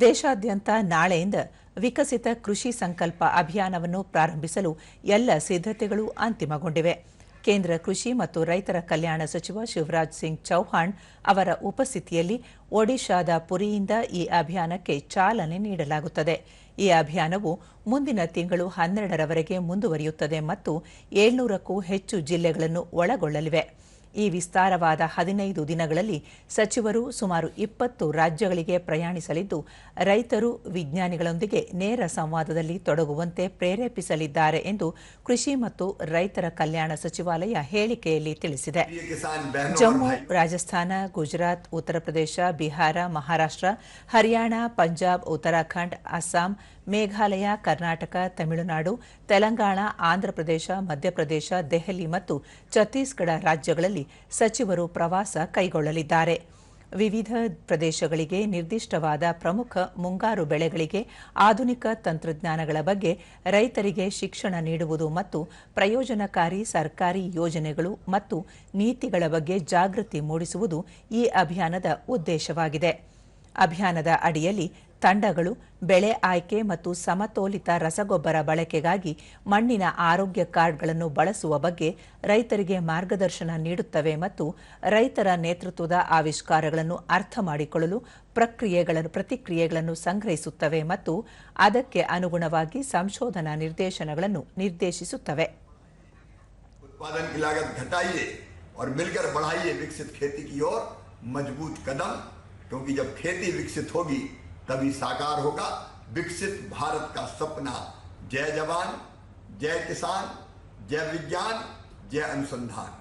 ದೇಶಾದ್ಯಂತ ನಾಳೆಯಿಂದ ವಿಕಸಿತ ಕೃಷಿ ಸಂಕಲ್ಪ ಅಭಿಯಾನವನ್ನು ಪ್ರಾರಂಭಿಸಲು ಎಲ್ಲ ಸಿದ್ಧತೆಗಳು ಅಂತಿಮಗೊಂಡಿವೆ. ಕೇಂದ್ರ ಕೃಷಿ ಮತ್ತು ರೈತರ ಕಲ್ಯಾಣ ಸಚಿವ ಶಿವರಾಜ್ ಸಿಂಗ್ ಚೌಹಾಣ್ ಅವರ ಉಪಸ್ಥಿತಿಯಲ್ಲಿ ಒಡಿಶಾದ ಪುರಿಯಿಂದ ಈ ಅಭಿಯಾನಕ್ಕೆ ಚಾಲನೆ ನೀಡಲಾಗುತ್ತದೆ. ಈ ಅಭಿಯಾನವು ಮುಂದಿನ ತಿಂಗಳು ಹನ್ನೆರಡರವರೆಗೆ ಮುಂದುವರಿಯುತ್ತದೆ ಮತ್ತು ಏಳ್ನೂರಕ್ಕೂ ಹೆಚ್ಚು ಜಿಲ್ಲೆಗಳನ್ನು ಒಳಗೊಳ್ಳಲಿವೆ. ಈ ವಿಸ್ತಾರವಾದ ಹದಿನೈದು ದಿನಗಳಲ್ಲಿ ಸಚಿವರು ಸುಮಾರು ಇಪ್ಪತ್ತು ರಾಜ್ಯಗಳಿಗೆ ಪ್ರಯಾಣಿಸಲಿದ್ದು, ರೈತರು ವಿಜ್ಞಾನಿಗಳೊಂದಿಗೆ ನೇರ ಸಂವಾದದಲ್ಲಿ ತೊಡಗುವಂತೆ ಪ್ರೇರೇಪಿಸಲಿದ್ದಾರೆ ಎಂದು ಕೃಷಿ ಮತ್ತು ರೈತರ ಕಲ್ಯಾಣ ಸಚಿವಾಲಯ ಹೇಳಿಕೆಯಲ್ಲಿ ತಿಳಿಸಿದೆ. ಜಮ್ಮು, ರಾಜಸ್ಥಾನ, ಗುಜರಾತ್, ಉತ್ತರ ಪ್ರದೇಶ, ಬಿಹಾರ, ಮಹಾರಾಷ್ಟ್ರ, ಹರಿಯಾಣ, ಪಂಜಾಬ್, ಉತ್ತರಾಖಂಡ್, ಅಸ್ಸಾಂ, ಮೇಘಾಲಯ, ಕರ್ನಾಟಕ, ತಮಿಳುನಾಡು, ತೆಲಂಗಾಣ ಆಂಧ್ರಪ್ರದೇಶ ಮಧ್ಯಪ್ರದೇಶ ದೆಹಲಿ ಮತ್ತು ಛತ್ತೀಸ್ಗಢ ರಾಜ್ಯಗಳಲ್ಲಿ ಸಚಿವರು ಪ್ರವಾಸ ಕೈಗೊಳ್ಳಲಿದ್ದಾರೆ. ವಿವಿಧ ಪ್ರದೇಶಗಳಿಗೆ ನಿರ್ದಿಷ್ಟವಾದ ಪ್ರಮುಖ ಮುಂಗಾರು ಬೆಳೆಗಳಿಗೆ ಆಧುನಿಕ ತಂತ್ರಜ್ಞಾನಗಳ ಬಗ್ಗೆ ರೈತರಿಗೆ ಶಿಕ್ಷಣ ನೀಡುವುದು ಮತ್ತು ಪ್ರಯೋಜನಕಾರಿ ಸರ್ಕಾರಿ ಯೋಜನೆಗಳು ಮತ್ತು ನೀತಿಗಳ ಬಗ್ಗೆ ಜಾಗೃತಿ ಮೂಡಿಸುವುದು ಈ ಅಭಿಯಾನದ ಉದ್ದೇಶವಾಗಿದೆ. ಅಭಿಯಾನದ ಅಡಿಯಲ್ಲಿ ತಂಡಗಳು ಬೆಳೆ ಆಯ್ಕೆ ಮತ್ತು ಸಮತೋಲಿತ ರಸಗೊಬ್ಬರ ಬಳಕೆಗಾಗಿ ಮಣ್ಣಿನ ಆರೋಗ್ಯ ಕಾರ್ಡ್ಗಳನ್ನು ಬಳಸುವ ಬಗ್ಗೆ ರೈತರಿಗೆ ಮಾರ್ಗದರ್ಶನ ನೀಡುತ್ತವೆ ಮತ್ತು ರೈತರ ನೇತೃತ್ವದ ಆವಿಷ್ಕಾರಗಳನ್ನು ಅರ್ಥ ಮಾಡಿಕೊಳ್ಳಲು ಪ್ರಕ್ರಿಯೆಗಳನ್ನು ಪ್ರತಿಕ್ರಿಯೆಗಳನ್ನು ಸಂಗ್ರಹಿಸುತ್ತವೆ ಮತ್ತು ಅದಕ್ಕೆ ಅನುಗುಣವಾಗಿ ಸಂಶೋಧನಾ ನಿರ್ದೇಶನಗಳನ್ನು ನಿರ್ದೇಶಿಸುತ್ತವೆ उत्पादन की लागत घटाइए और मिलकर बढ़ाइए विकसित खेती की ओर मजबूत कदम क्योंकि जब खेती विकसित होगी तभी साकार होगा विकसित भारत का सपना। जय जवान, जय किसान, जय विज्ञान, जय अनुसंधान।